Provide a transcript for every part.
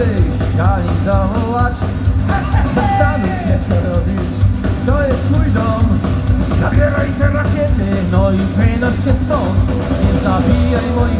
wyjść, ani zawołać. Zastanów się co robisz, to jest mój dom. Zabieraj te rakiety, no i wynoś się stąd. Nie zabijaj moich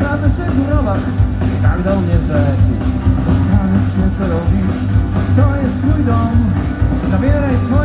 naprawdę się górować I tak do mnie rzekł. Zastanów się co robisz. To jest twój dom. Zabieraj swój